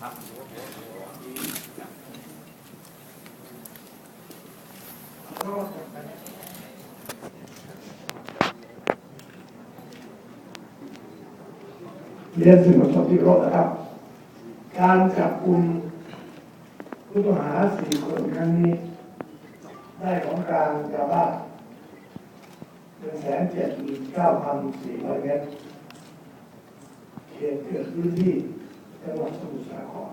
ครับเรียนสื่อมวลชนที่เคารพนะครับ การจับกลุ่มผู้ต้องหาสี่คนครั้งนี้ ได้ของกลางยาบ้าหนึ่งแสนเจ็ดหมื่นเก้าพันสี่ร้อยเมตร ขตเกิดพื้นที่จังหวัดสมุทรสาคร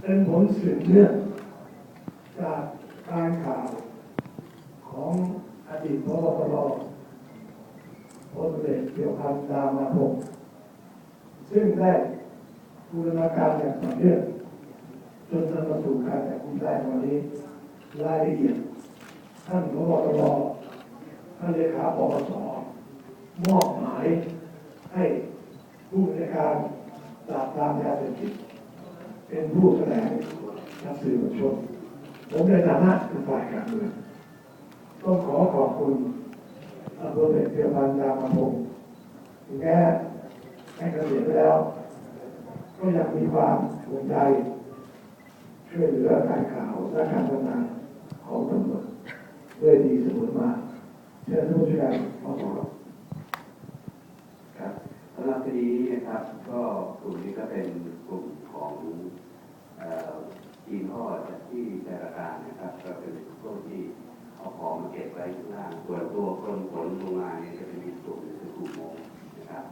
เป็นผลสืบเนื่องจากการข่าวของอดีตพบตรพลเอกเกี่ยวพันดามาพงซึ่งได้บูรณาการอย่างต่อเนื่องจนนำมาสู่การจับกุมได้วันนี้รายละเอียดท่านพบตรท่านเลขาปปสมอบหมายให้ ปรามยาเสพติดเป็นผู้แถลงกับสื่อมวลชนผมในฐานะเป็นฝ่ายการเมืองต้องขอขอบคุณอำเภอเพียพันธ์ยามาพงศ์ถึงแม้ให้เกษียณไปแล้ว ก็ยังมีความห่วงใยช่วยเหลือการข่าวและการทำงานของตำรวจด้วยดีเสมอมาเชิญผู้ช่วยกาขอขอบครับสำหรับคดีนี้นะ ครับ ก็กลุ่มนี้ก็เป็นกลุ่มของเอ่อจีนพ่อจากที่แต่ละการนะครับ ก็เป็นพวกที่เอาของมาเก็บไว้ข้างล่างส่วนตัวคนขนลงมาเนี่ยจะเป็นอีกกลุ่มหนึงคือกลุ่มมงนะครับ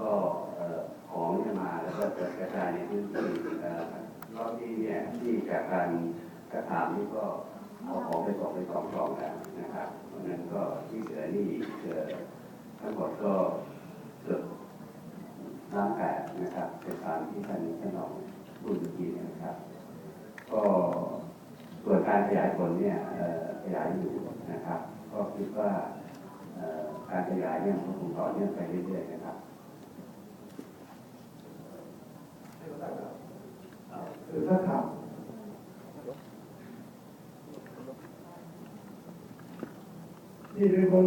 ก็เอ่อของจะมาแล้วก็จะกระจายในพื้นที่รอบนี้เนี่ยที่จากการกระถามนี่ก็เอาของไปส่งไปสองกล่องแล้วนะครับเพราะนั้นก็ที่เหลือนี่เอทั้งหมดก็ ร่างกายนะครับเป็นตามที่ท่านท่านรองพูดเมื่อกี้นนะครับ ก็ส่วนการขยายผลเนี่ยขยายอยู่นะครับ ก็คิดว่าการขยายเนี่ยมันคงต่อเนื่องไปเรื่อยๆนะครับคือถ้าถามนี่เป็นคน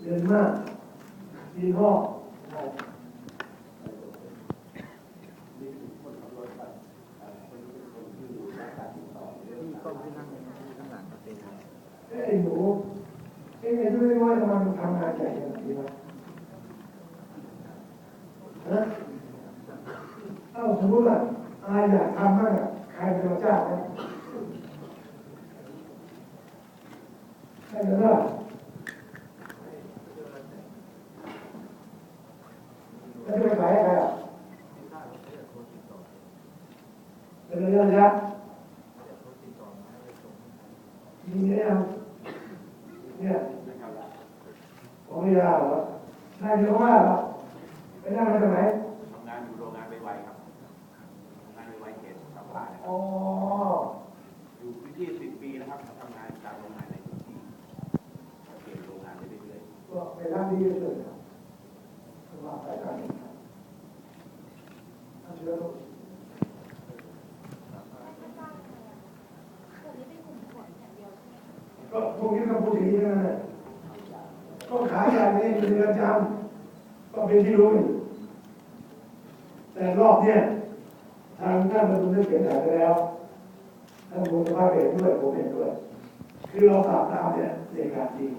เรียนมากดีพ่อกล้องที่นั่งข้างหลังก็เป็น เอ้ย ไอ้หนูเอ้ยไอ้ด้วยน้อยทำไมมันทำงานใหญ่ขนาดนี้วะฮะเอ้าสมมติว่าอายอยากทำมากอะใครเป็นเจ้าเนี่ยใครเป็นเจ้าแล้วจะไปขายให้ใครอะเป็นระยะระยะมีเนี่ย เนี่ยของยาเหรอได้เยอะมากเหรอไปนั่งมาจากไหนทำงานอยู่โรงงานไวๆครับทำงานไวๆเขตสัมภาษณ์นะครับอ๋ออยู่พื้นที่สิบปีนะครับทำงานตามโรงงานในพื้นที่เปลี่ยนโรงงานไปเรื่อยก็ไปร้านนี้เลยครับว่าไปกันครับถ้าเชื่อลูกก็พว ก็พูดอย่างนี้นั่นแหละก็ขายอย่างนี้อยู่ในเรือนจำก็เป็นที่รู้แต่รอบเนี้ยทางท่านประชุมได้เขียนแผนไปแล้วท่านผู้สภาพเห็นด้วยผมเห็นด้วยคือเราปราบปรามเนี่ยในการจริง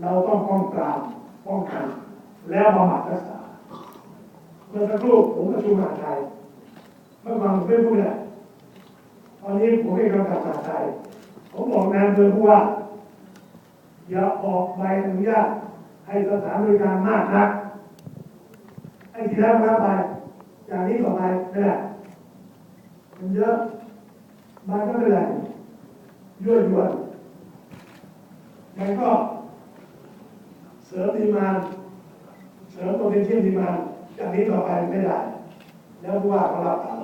เราต้องป้องปรามป้องกัน แล้วบำบัดรักษาเมื่อสักครู่ผมประชุมหาไทยเมื่อวานผมไม่พูดเลยตอนนี้ผมให้กำกับมหาไทยผมบอกนายอำเภอผู้ว่า อย่าออกใบอนุญาตให้สถานบริการมากนักให้ทีแล้วมาไปจากนี้ต่อไปไม่ได้มันเยอะมันก็ไม่ได้ยั่วยวนมันก็เสริมดีมานเสริม potential ดีมานจากนี้ต่อไปไม่ได้ แล้วผู้ว่าเรากเราเลยประหลาดก็ต้องรับปาก